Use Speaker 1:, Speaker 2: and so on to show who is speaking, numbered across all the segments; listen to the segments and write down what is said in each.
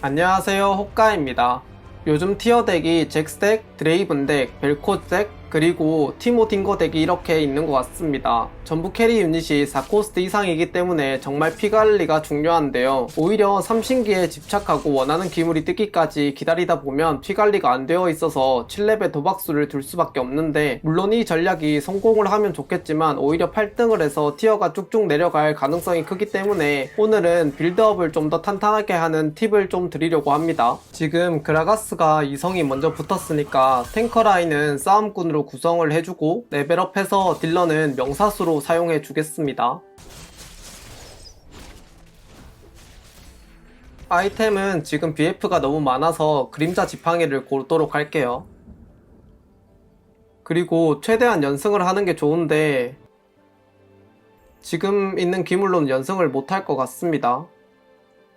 Speaker 1: 안녕하세요 호까입니다. 요즘 티어 덱이 잭스덱, 드레이븐 덱, 벨코 덱, 그리고 티모 딩거 덱이 이렇게 있는 것 같습니다. 전부 캐리 유닛이 4코스트 이상이기 때문에 정말 피 관리가 중요한데요. 오히려 삼신기에 집착하고 원하는 기물이 뜨기까지 기다리다 보면 피 관리가 안 되어 있어서 7렙의 도박수를 둘 수밖에 없는데 물론 이 전략이 성공을 하면 좋겠지만 오히려 8등을 해서 티어가 쭉쭉 내려갈 가능성이 크기 때문에 오늘은 빌드업을 좀 더 탄탄하게 하는 팁을 좀 드리려고 합니다. 지금 그라가스가 이성이 먼저 붙었으니까 탱커 라인은 싸움꾼으로 구성을 해주고 레벨업해서 딜러는 명사수로 사용해 주겠습니다. 아이템은 지금 BF가 너무 많아서 그림자 지팡이를 고르도록 할게요. 그리고 최대한 연승을 하는 게 좋은데 지금 있는 기물로는 연승을 못할 것 같습니다.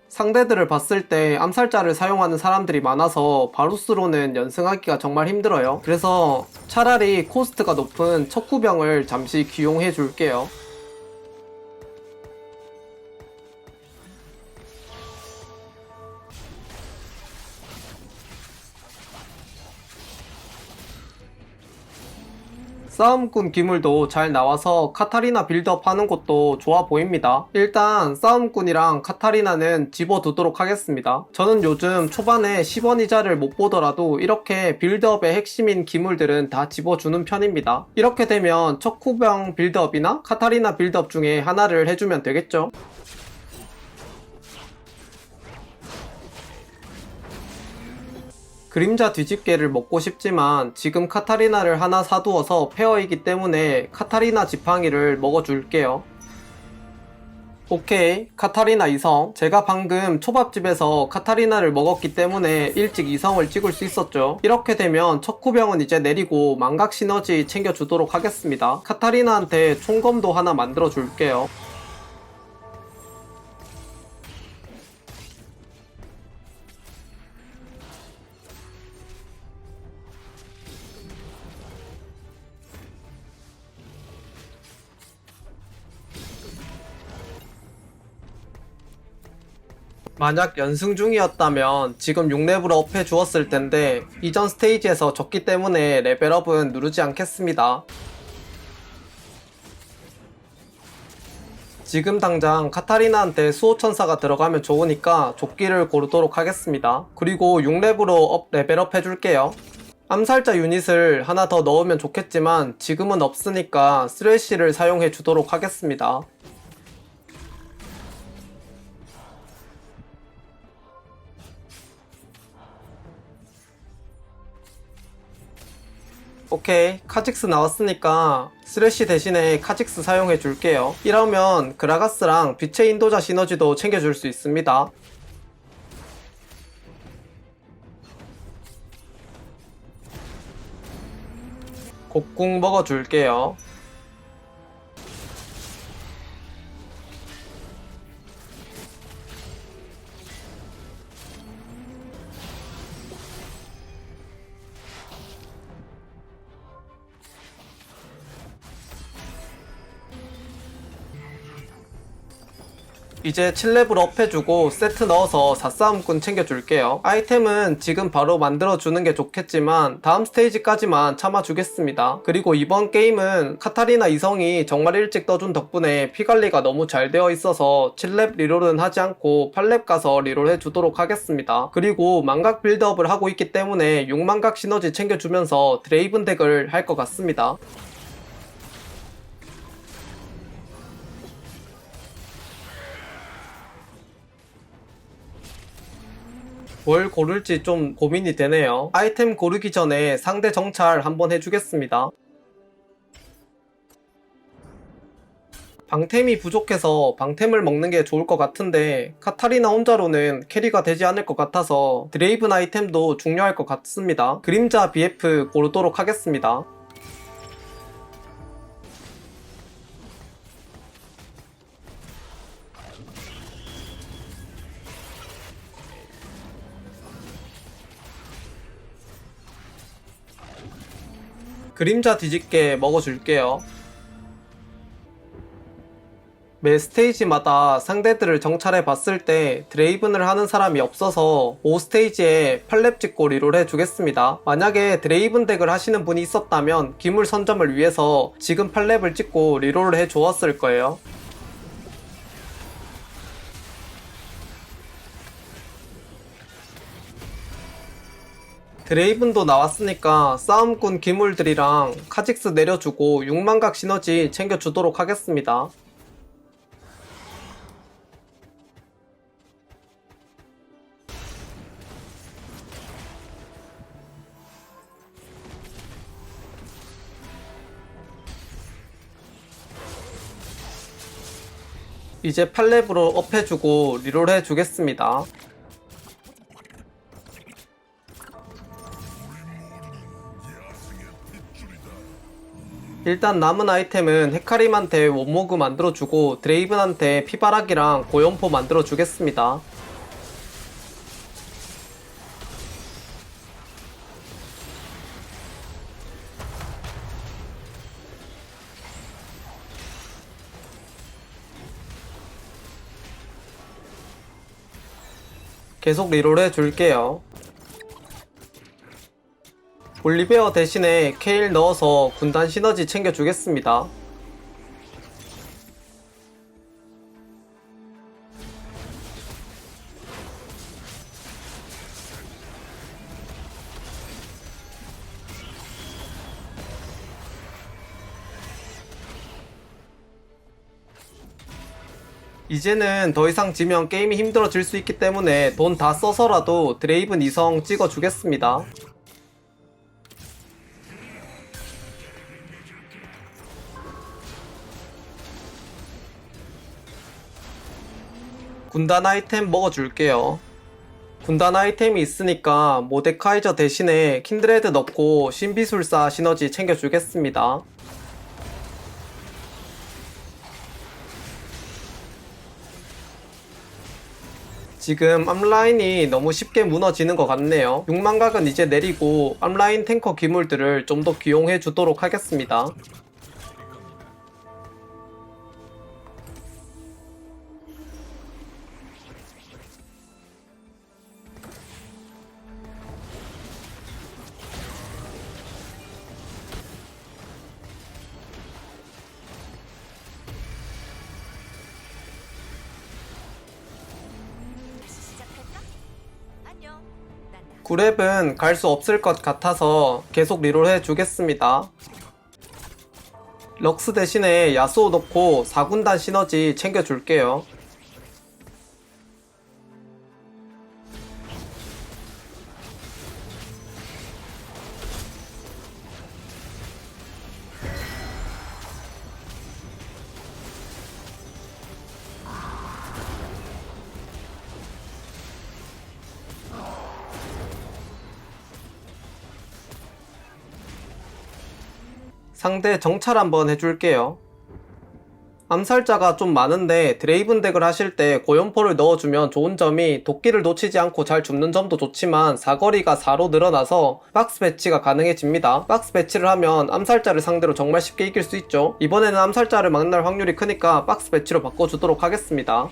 Speaker 1: 상대들을 봤을 때 암살자를 사용하는 사람들이 많아서 바루스로는 연승하기가 정말 힘들어요. 그래서 차라리 코스트가 높은 척구병을 잠시 기용해 줄게요. 싸움꾼 기물도 잘 나와서 카타리나 빌드업 하는 것도 좋아 보입니다. 일단 싸움꾼이랑 카타리나는 집어두도록 하겠습니다. 저는 요즘 초반에 10원 이자를 못 보더라도 이렇게 빌드업의 핵심인 기물들은 다 집어주는 편입니다. 이렇게 되면 척후병 빌드업이나 카타리나 빌드업 중에 하나를 해주면 되겠죠? 그림자 뒤집개를 먹고 싶지만 지금 카타리나를 하나 사두어서 페어이기 때문에 카타리나 지팡이를 먹어줄게요. 오케이 카타리나 이성. 제가 방금 초밥집에서 카타리나를 먹었기 때문에 일찍 이성을 찍을 수 있었죠. 이렇게 되면 척구병은 이제 내리고 망각 시너지 챙겨주도록 하겠습니다. 카타리나한테 총검도 하나 만들어 줄게요 만약 연승 중이었다면 지금 6렙으로 업해 주었을 텐데 이전 스테이지에서 졌기 때문에 레벨업은 누르지 않겠습니다. 지금 당장 카타리나한테 수호천사가 들어가면 좋으니까 조끼를 고르도록 하겠습니다. 그리고 6렙으로 업 레벨업 해줄게요. 암살자 유닛을 하나 더 넣으면 좋겠지만 지금은 없으니까 쓰레쉬를 사용해 주도록 하겠습니다. 오케이 카직스 나왔으니까 쓰레쉬 대신에 카직스 사용해 줄게요. 이러면 그라가스랑 빛의 인도자 시너지도 챙겨줄 수 있습니다. 곡궁 먹어줄게요 이제 7렙으로 업해주고 세트 넣어서 4싸움꾼 챙겨줄게요. 아이템은 지금 바로 만들어주는 게 좋겠지만 다음 스테이지까지만 참아주겠습니다. 그리고 이번 게임은 카타리나 이성이 정말 일찍 떠준 덕분에 피관리가 너무 잘 되어 있어서 7렙 리롤은 하지 않고 8렙 가서 리롤 해 주도록 하겠습니다. 그리고 망각 빌드업을 하고 있기 때문에 6망각 시너지 챙겨주면서 드레이븐 덱을 할 것 같습니다. 뭘 고를지 좀 고민이 되네요. 아이템 고르기 전에 상대 정찰 한번 해주겠습니다. 방템이 부족해서 방템을 먹는 게 좋을 것 같은데 카타리나 혼자로는 캐리가 되지 않을 것 같아서 드레이븐 아이템도 중요할 것 같습니다. 그림자 BF 고르도록 하겠습니다. 그림자 뒤집게 먹어줄게요. 매 스테이지마다 상대들을 정찰해 봤을 때 드레이븐을 하는 사람이 없어서 5스테이지에 8렙 찍고 리롤 해주겠습니다. 만약에 드레이븐 덱을 하시는 분이 있었다면 기물 선점을 위해서 지금 8렙을 찍고 리롤을 해주었을 거예요. 드레이븐도 나왔으니까 싸움꾼 기물들이랑 카직스 내려주고 6만각 시너지 챙겨주도록 하겠습니다. 이제 8렙으로 업해주고 리롤 해주겠습니다. 일단 남은 아이템은 헤카림한테 원모그 만들어주고 드레이븐한테 피바락이랑 고연포 만들어주겠습니다. 계속 리롤 해 줄게요. 올리베어 대신에 케일 넣어서 군단 시너지 챙겨주겠습니다. 이제는 더 이상 지면 게임이 힘들어질 수 있기 때문에 돈 다 써서라도 드레이븐 이성 찍어주겠습니다. 군단 아이템 먹어줄게요. 군단 아이템이 있으니까 모데카이저 대신에 킨드레드 넣고 신비술사 시너지 챙겨주겠습니다. 지금 앞라인이 너무 쉽게 무너지는 것 같네요. 6만각은 이제 내리고 앞라인 탱커 기물들을 좀 더 기용해 주도록 하겠습니다. 9렙은 갈 수 없을 것 같아서 계속 리롤 해 주겠습니다. 럭스 대신에 야수호 넣고 4군단 시너지 챙겨줄게요. 상대 정찰 한번 해줄게요. 암살자가 좀 많은데 드레이븐 덱을 하실 때 고연포를 넣어주면 좋은 점이 도끼를 놓치지 않고 잘 줍는 점도 좋지만 사거리가 4로 늘어나서 박스 배치가 가능해집니다. 박스 배치를 하면 암살자를 상대로 정말 쉽게 이길 수 있죠. 이번에는 암살자를 만날 확률이 크니까 박스 배치로 바꿔주도록 하겠습니다.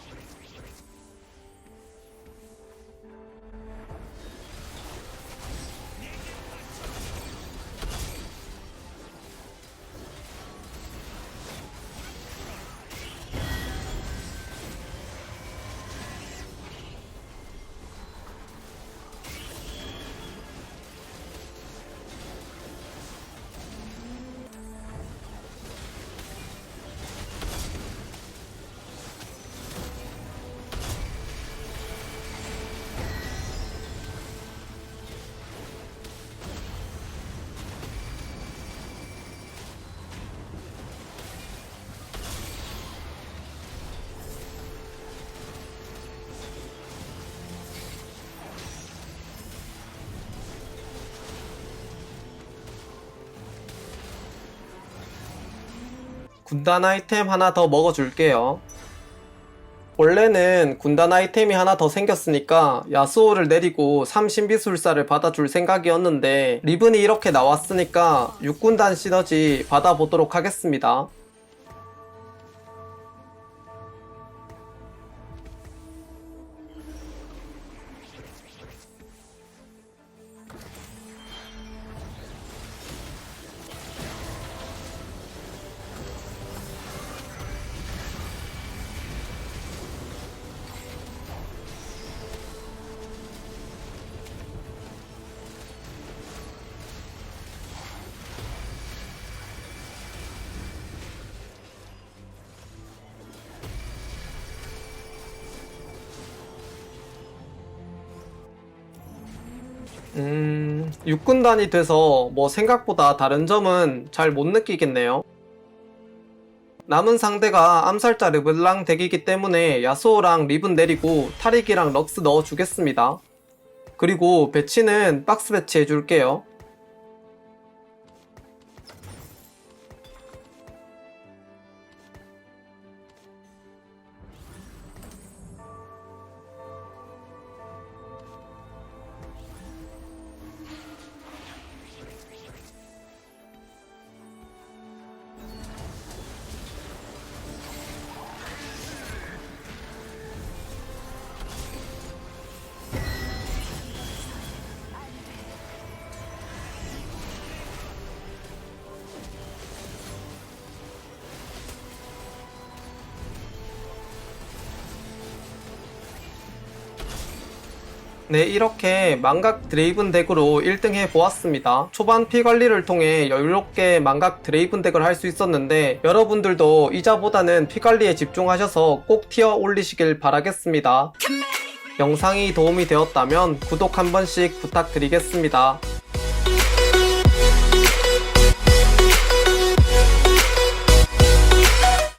Speaker 1: 군단 아이템 하나 더 먹어줄게요. 원래는 군단 아이템이 하나 더 생겼으니까 야수호를 내리고 3신비술사를 받아줄 생각이었는데 리븐이 이렇게 나왔으니까 6군단 시너지 받아보도록 하겠습니다. 음, 6군단이 돼서 뭐 생각보다 다른 점은 잘 못 느끼겠네요. 남은 상대가 암살자 르블랑 덱이기 때문에 야수호랑 리븐 내리고 타릭이랑 럭스 넣어주겠습니다. 그리고 배치는 박스 배치 해줄게요. 네, 이렇게 망각 드레이븐 덱으로 1등 해보았습니다. 초반 피 관리를 통해 여유롭게 망각 드레이븐 덱을 할 수 있었는데 여러분들도 이자보다는 피 관리에 집중하셔서 꼭 티어 올리시길 바라겠습니다. 영상이 도움이 되었다면 구독 한 번씩 부탁드리겠습니다.